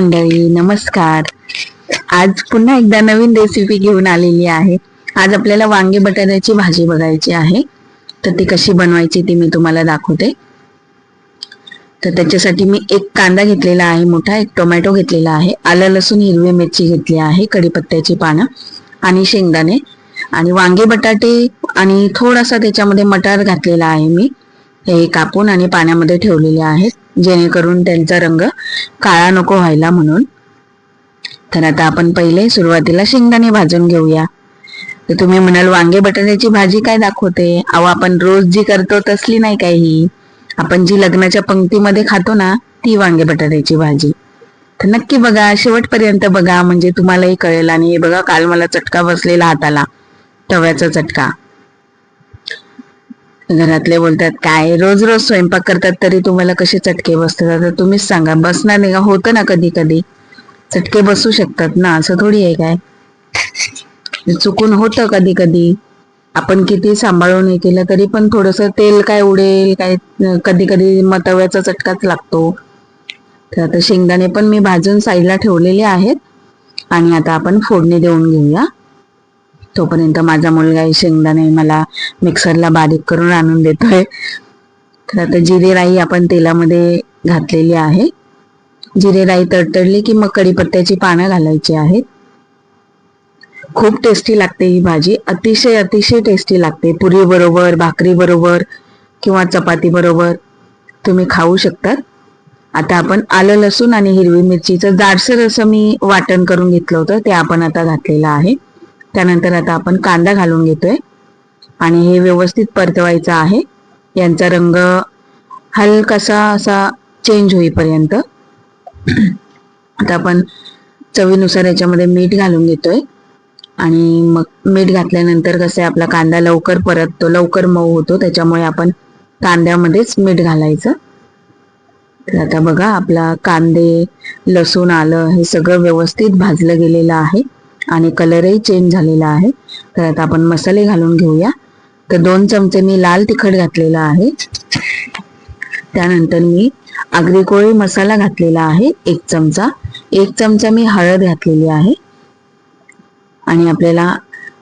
मंडळी नमस्कार. आज पुन्हा एकदा नवीन रेसिपी घेऊन आलेली आहे. आज आपल्याला वांगे बटाट्याची भाजी बघायची आहे. तर ती कशी बनवायची ती मी तुम्हाला दाखवते. तर त्याच्यासाठी मी एक कांदा घेतलेला आहे मोठा एक टोमॅटो घेतलेला आहे आलं लसूण हिरवी मिरची घेतली आहे कढीपत्त्याची पानं आणि शेंगदाणे. आणि वांगे बटाटे आणि थोडासा त्याच्यामध्ये मटार घातलेला आहे मी. हे कापून आणि पाण्यामध्ये ठेवलेले आहेत. जेणेकरून त्यांचा रंग काळा नको व्हायला म्हणून. तर आता आपण पहिले सुरुवातीला शेंगदाणे भाजून घेऊया. तर तुम्ही म्हणाल वांगे बटाट्याची भाजी काय दाखवते? अहो आपण रोज जी करतो तसली नाही काय ही आपण जी लग्नाच्या पंक्तीमध्ये खातो ना ती वांगे बटाट्याची भाजी. तर नक्की बघा शेवटपर्यंत बघा म्हणजे तुम्हालाही कळेल आणि हे बघा काल मला चटका बसलेला हाताला. तव्याचा चटका. घरातले बोलतात काय? रोज रोज स्वयंपाक करतात तरी तुम्हाला कसे चटके बसतात? आता तुम्हीच सांगा बसणार नाही का? होतं ना कधी कधी. चटके बसू शकतात ना? असं थोडी आहे काय? चुकून होतं कधी कधी. आपण किती सांभाळून हे केलं तरी पण थोडस तेल काय उडेल काय कधी कधी मतव्याचा चटकाच लागतो. तर आता शेंगदाणे पण मी भाजून साईडला ठेवलेले आहेत आणि आता आपण फोडणी देऊन घेऊया. तोपर्यंत माझा मुलगा हे शेंगदाणे मला मिक्सरला बारीक करून आणून देतोय. तर आता जिरे राई आपण तेलामध्ये घातलेली आहे. जिरे राई तडतडली की मग कढीपत्त्याची पानं घालायची आहेत. खूप टेस्टी लागते ही भाजी. अतिशय अतिशय टेस्टी लागते. पुरी बरोबर भाकरी बरोबर किंवा चपाती बरोबर तुम्ही खाऊ शकतात. आता आपण आलं लसूण आणि हिरवी मिरचीचं जाडसर असं मी वाटण करून घेतलं होतं. ते आपण आता घातलेलं आहे. त्यानंतर आता आपण कांदा घालून घेतोय. आणि हे व्यवस्थित परतवायचं आहे. यांचा रंग हलकासा असा चेंज होईपर्यंत. आता आपण चवीनुसार याच्यामध्ये मीठ घालून घेतोय. आणि मग मीठ घातल्यानंतर कसं आहे आपला कांदा लवकर परततो लवकर मऊ होतो. त्याच्यामुळे आपण कांद्यामध्येच मीठ घालायचं. तर आता बघा आपला कांदे लसूण आलं हे सगळं व्यवस्थित भाजलं गेलेलं आहे. आणि कलरही चेंज झालेला आहे. तर आता आपण मसाले घालून घेऊया. तर दोन चमचे मी लाल तिखट घातलेला आहे. त्यानंतर मी आगरी कोळी मसाला घातलेला आहे एक चमचा. एक चमचा मी हळद घातलेली आहे. आणि आपल्याला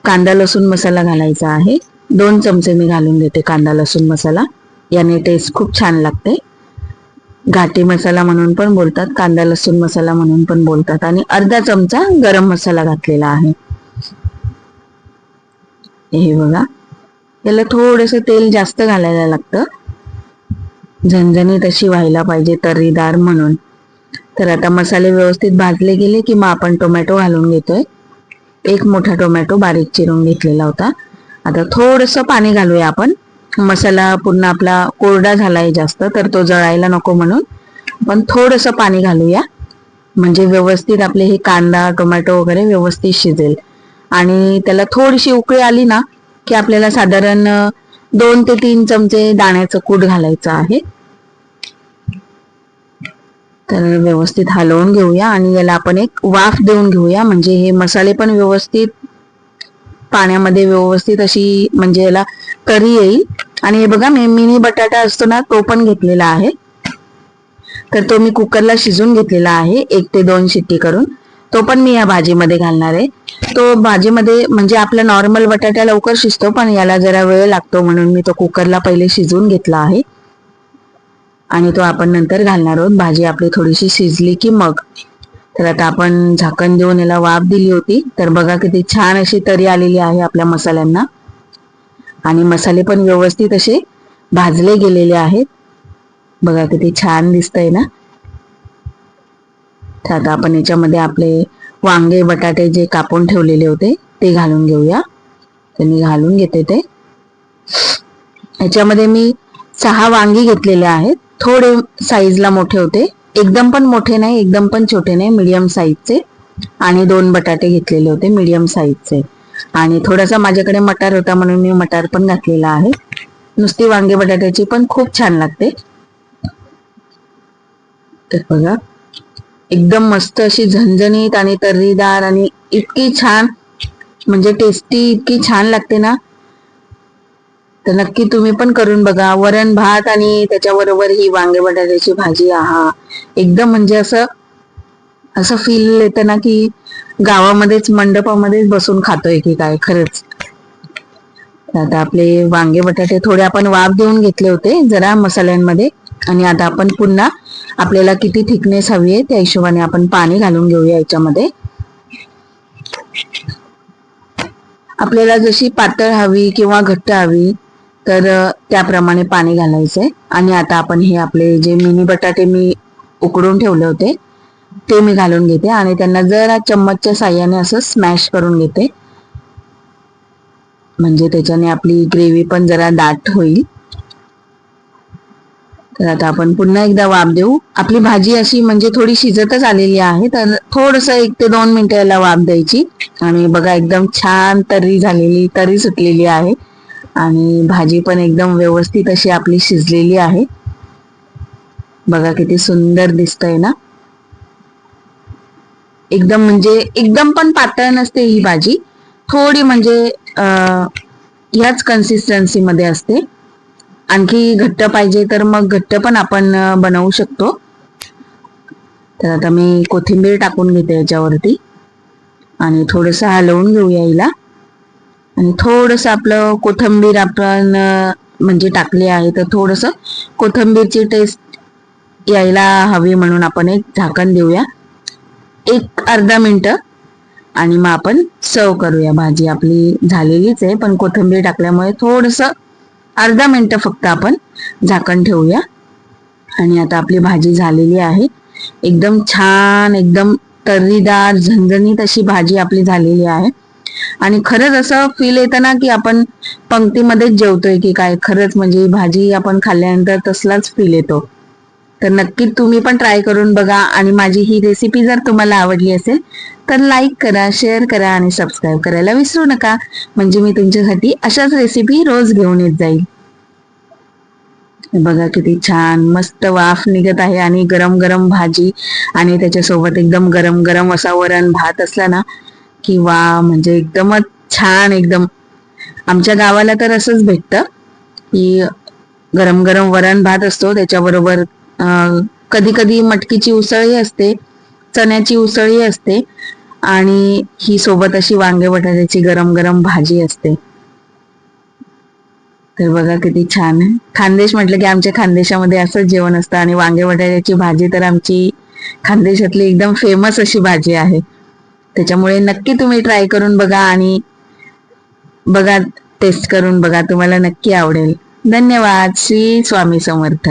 कांदा लसूण मसाला घालायचा आहे. दोन चमचे मी घालून देते कांदा लसूण मसाला. याने टेस्ट खूप छान लागते. घाटी मसाला म्हणून पण बोलतात कांदा लसूण मसाला म्हणून पण बोलतात. आणि अर्धा चमचा गरम मसाला घातलेला आहे. हे बघा. याला थोडस तेल जास्त घालायला लागतं. झणझणीत अशी व्हायला पाहिजे तर्रीदार म्हणून. तर आता मसाले व्यवस्थित भाजले गेले की मग आपण टोमॅटो घालून घेतोय. एक मोठा टोमॅटो बारीक चिरून घेतलेला होता. आता थोडस पाणी घालूया आपण. मसाला पूर्ण आपला कोरडा झालाय जास्त तर तो जळायला नको म्हणून. पण थोडस पाणी घालूया. म्हणजे व्यवस्थित आपले हे कांदा टोमॅटो वगैरे व्यवस्थित शिजेल. आणि त्याला थोडीशी उकळी आली ना की आपल्याला साधारण दोन ते तीन चमचे दाण्याचं कूट घालायचं आहे. तर व्यवस्थित हलवून घेऊया आणि याला आपण एक वाफ देऊन घेऊया. म्हणजे हे मसाले पण व्यवस्थित पाण्यामध्ये व्यवस्थित अशी म्हणजे याला तरी येईल. आणि हे बघा मी मिनी बटाटा असतो ना तो पण घेतलेला आहे. तर तो मी कुकरला शिजून घेतलेला आहे एक ते दोन शिट्टी करून. तो पण मी या भाजीमध्ये घालणार आहे. तो भाजीमध्ये म्हणजे आपला नॉर्मल बटाटा लवकर शिजतो पण याला जरा वेळ लागतो म्हणून मी तो कुकरला पहिले शिजवून घेतला आहे. आणि तो आपण नंतर घालणार आहोत. भाजी आपली थोडीशी शिजली की मग. तर आता आपण झाकण देऊन याला वाफ दिली होती. तर बघा किती छान अशी तरी आलेली आहे आपल्या मसाल्यांना. आणि मसाले पण व्यवस्थित असे भाजले गेलेले आहेत. बघा किती छान दिसतंय ना. तर आता आपण याच्यामध्ये आपले वांगे बटाटे जे कापून ठेवलेले होते ते घालून घेऊया. तर मी घालून घेते ते. याच्यामध्ये मी सहा वांगी घेतलेले आहेत. थोडे साईजला मोठे होते. एकदम पण मोठे नाही एकदम पण छोटे नाही मीडियम साईजचे आणि दोन बटाटे घेतलेले होते मीडियम साईजचे आणि थोडासा माझ्याकडे मटार होता म्हणून मी मटार पण घातलेला आहे. नुसती वांगे बटाट्याची पण खूप छान लागते. तर बघा एकदम मस्त अशी झणझणीत आणि तर्रीदार आणि इतकी छान म्हणजे टेस्टी इतकी छान लागते ना. तर नक्की तुम्ही पण करून बघा. वरण भात आणि त्याच्याबरोबर ही वांगे बटाट्याची भाजी आहा. एकदम म्हणजे असं असं फील येतं ना की गावामध्येच मंडपामध्येच बसून खातोय की काय खरंच. आता आपले वांगे बटाटे थोडे आपण वाफ देऊन घेतले होते जरा मसाल्यांमध्ये. आणि आता आपण पुन्हा आपल्याला किती थिकनेस हवी आहे त्या हिशोबाने आपण पाणी घालून घेऊया याच्यामध्ये. आपल्याला जशी पातळ हवी किंवा घट्ट हवी तर त्याप्रमाणे पाणी घालायचंय आणि आता आपण हे आपले जे मिनी बटाटे मी उकडून ठेवले होते ते मी घालून घेते. आणि त्यांना जरा चम्मचच्या साह्याने असं स्मॅश करून घेते. म्हणजे त्याच्याने आपली ग्रेव्ही पण जरा दाट होईल. तर आता आपण पुन्हा एकदा वाफ देऊ. आपली भाजी अशी म्हणजे थोडी शिजतच आलेली आहे. तर थोडस एक ते दोन मिनिटं याला वाफ द्यायची. आणि बघा एकदम छान तर्री झालेली तरी सुटलेली आहे. आणि भाजी पण एकदम व्यवस्थित अशी आपली शिजलेली आहे. बघा किती सुंदर दिसतंय ना? एकदम म्हणजे एकदम पण पातळ नसते ही भाजी. थोडी म्हणजे ह्याच कन्सिस्टन्सी मध्ये असते. आणखी घट्ट पाहिजे तर मग घट्ट पण आपण बनवू शकतो. तर आता मी कोथिंबीर टाकून घेते याच्यावरती. आणि थोडंसं हलवून घेऊया हिला. आणि थोडस आपलं कोथिंबीर आपण म्हणजे टाकली आहे तर थोडस कोथिंबीरची टेस्ट यायला हवी म्हणून आपण एक झाकण देऊया. एक अर्धा मिनिट आणि मग आपण सर्व करूया. भाजी आपली झालेलीच आहे पण कोथिंबीर टाकल्यामुळे थोडस अर्धा मिनिट फक्त आपण झाकण ठेवूया. आणि आता आपली भाजी झालेली आहे. एकदम छान एकदम तर्रीदार झणझणीत अशी भाजी आपली झालेली आहे. आणि खरंच असं फील येतं ना की आपण पंक्तीमध्येच जेवतोय की काय खरंच म्हणजे भाजी आपण खाल्ल्यानंतर तसलाच फील येतो. तर नक्की तुम्ही पण ट्राय करून बघा आणि माझी ही रेसिपी जर तुम्हाला आवडली असेल तर लाईक करा शेअर करा आणि सबस्क्राईब करायला विसरू नका. म्हणजे मी तुमच्यासाठी अशाच रेसिपी रोज घेऊन येत जाईल. बघा किती छान मस्त वाफ निघत आहे आणि गरम गरम भाजी आणि त्याच्यासोबत एकदम गरम गरम असा वरण भात असला ना किंवा म्हणजे एकदमच छान एकदम. आमच्या गावाला तर असंच भेटतं की गरम गरम वरण भात असतो त्याच्याबरोबर कधी कधी मटकीची उसळही असते चण्याची उसळही असते आणि ही सोबत अशी वांगे बटाट्याची गरम गरम भाजी असते. तर बघा किती छान आहे. खानदेश म्हटलं की आमच्या खानदेशामध्ये असंच जेवण असतं आणि वांगे बटाट्याची भाजी तर आमची खानदेशातली एकदम फेमस अशी भाजी आहे. त्याच्यामुळे नक्की तुम्ही ट्राय करून बघा आणि बघा टेस्ट करून बघा. तुम्हाला नक्की आवडेल. धन्यवाद. श्री स्वामी समर्थ.